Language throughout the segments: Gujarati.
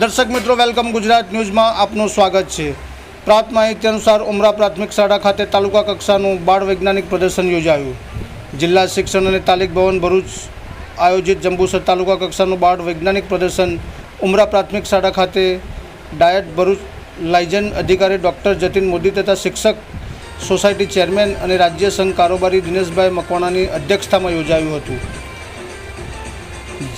દર્શક મિત્રો, વેલકમ ગુજરાત ન્યૂઝમાં આપનું સ્વાગત છે. પ્રાપ્ત માહિતી અનુસાર ઉમરા પ્રાથમિક શાળા ખાતે તાલુકા કક્ષાનું બાળ વૈજ્ઞાનિક પ્રદર્શન યોજાયું. જિલ્લા શિક્ષણ અને તાલીમ ભવન ભરૂચ આયોજિત જંબુસર તાલુકા કક્ષાનું બાળ વૈજ્ઞાનિક પ્રદર્શન ઉમરા પ્રાથમિક શાળા ખાતે ડાયટ ભરૂચ લાયજન અધિકારી ડૉક્ટર જતીન મોદી તથા શિક્ષક, સોસાયટી ચેરમેન અને રાજ્ય સંઘ કારોબારી દિનેશભાઈ મકવાણાની અધ્યક્ષતામાં યોજાયું હતું.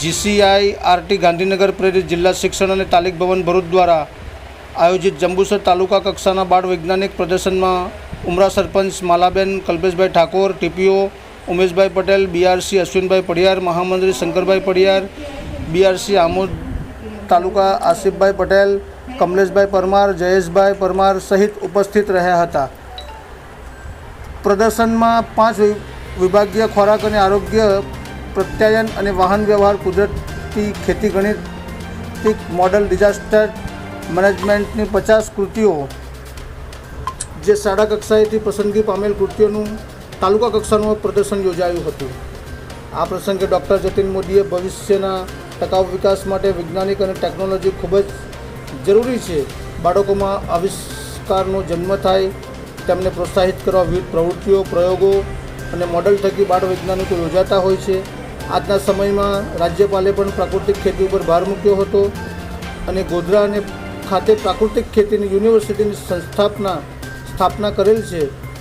જીસીઆઈ આરટી ગાંધીનગર પ્રેરિત જિલ્લા શિક્ષણ અને તાલીમ ભવન ભરૂચ દ્વારા આયોજિત જંબુસર તાલુકા કક્ષાના બાળ વૈજ્ઞાનિક પ્રદર્શનમાં ઉમરા સરપંચ માલાબેન કલ્પેશભાઈ ઠાકોર, ટીપીઓ ઉમેશભાઈ પટેલ, બીઆરસી અશ્વિનભાઈ પડિયાર, મહામંત્રી શંકરભાઈ પડિયાર, બીઆરસી આમોદ તાલુકા આસિફભાઈ પટેલ, કમલેશભાઈ પરમાર, જયેશભાઈ પરમાર સહિત ઉપસ્થિત રહ્યા હતા. પ્રદર્શનમાં પાંચ વિભાગીય ખોરાક અને આરોગ્ય પ્રત્યાયન અને વાહન વ્યવહાર કુદરતી ખેતી ગણિતિક મોડલ ડિઝાસ્ટર મેનેજમેન્ટની પચાસ કૃતિઓ જે શાળા કક્ષાએથી પસંદગી પામેલ કૃતિઓનું તાલુકા કક્ષાનું પ્રદર્શન યોજાયું હતું. આ પ્રસંગે ડૉક્ટર જતીન મોદીએ ભવિષ્યના ટકાઉ વિકાસ માટે વૈજ્ઞાનિક અને ટેકનોલોજી ખૂબ જ જરૂરી છે. બાળકોમાં આવિષ્કારનો જન્મ થાય, તેમને પ્રોત્સાહિત કરવા વિવિધ પ્રવૃત્તિઓ, પ્રયોગો અને મોડલ થકી બાળ વૈજ્ઞાનિકો યોજાતા હોય છે. આજના સમયમાં રાજ્યપાલે પણ પ્રાકૃતિક ખેતી ઉપર ભાર મૂક્યો હતો અને ગોધરા અને ખાતે પ્રાકૃતિક ખેતીની યુનિવર્સિટીની સંસ્થાપના સ્થાપના કરેલ છે.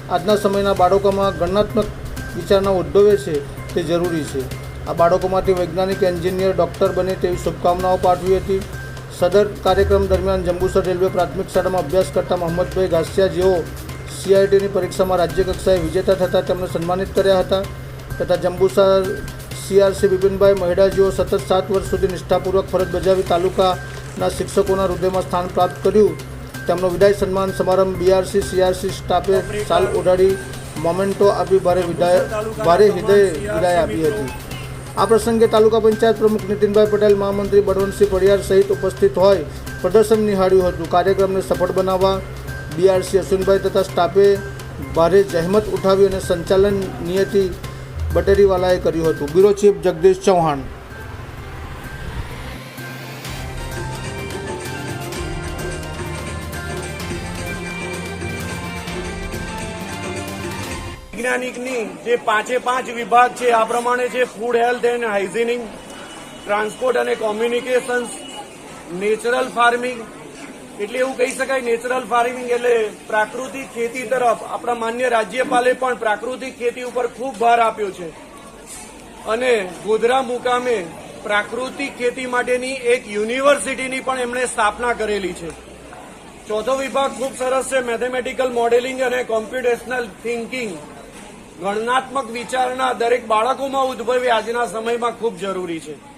આજના સમયના બાળકોમાં ગણનાત્મક વિચારના ઉદ્ભવે છે તે જરૂરી છે. આ બાળકોમાંથી વૈજ્ઞાનિક, એન્જિનિયર, ડૉક્ટર બને તેવી શુભકામનાઓ પાઠવી હતી. સદર કાર્યક્રમ દરમિયાન જંબુસર રેલવે પ્રાથમિક શાળામાં અભ્યાસ કરતા મોહમ્મદભાઈ ઘાસિયા જેઓ સીઆઈટીની પરીક્ષામાં રાજ્યકક્ષાએ વિજેતા થતાં તેમને સન્માનિત કર્યા હતા તથા જંબુસર સીઆરસી બિપિનભાઈ મહેડાજીઓ સતત સાત વર્ષ સુધી નિષ્ઠાપૂર્વક ફરજ બજાવી તાલુકાના શિક્ષકોના હૃદયમાં સ્થાન પ્રાપ્ત કર્યું. તેમનો વિદાય સન્માન સમારંભ બીઆરસી, સીઆરસી સ્ટાફે સાલ ઓઢાડી મોમેન્ટો આપી ભારે વિદાય, ભારે હૃદય વિદાય આપી હતી. આ પ્રસંગે તાલુકા પંચાયત પ્રમુખ નીતિનભાઈ પટેલ, મહામંત્રી બળવંતસિંહ પડિયાર સહિત ઉપસ્થિત હોય પ્રદર્શન નિહાળ્યું હતું. કાર્યક્રમને સફળ બનાવવા બીઆરસી અશ્વિનભાઈ તથા સ્ટાફે ભારે જહેમત ઉઠાવી અને સંચાલન નિયતિ બટેરીવાલાએ કર્યું હતું. Bureau chief Jagdish Chauhan. વૈજ્ઞાનિકની જે પાંચે પાંચ વિભાગ છે, આ પ્રમાણે છે food health and hygiene transport અને કોમ્યુનિકેશન્સ નેચરલ ફાર્મિંગ એટલે એવું કહી શકાય નેચરલ ફાર્મિંગ એટલે પ્રાકૃતિક ખેતી તરફ આપણા માન્ય રાજ્યપાલે પણ પ્રાકૃતિક ખેતી ઉપર ખૂબ ભાર આપ્યો છે. અને ગોધરા મુકામે પ્રાકૃતિક ખેતી માટેની એક યુનિવર્સિટીની પણ એમણે સ્થાપના કરેલી છે. ચોથો વિભાગ ખૂબ સરસ છે mathematical modelling and computational thinking ગણનાત્મક વિચારણા દરેક બાળકોમાં ઉદ્ભવવી આજના સમયમાં ખૂબ જરૂરી છે.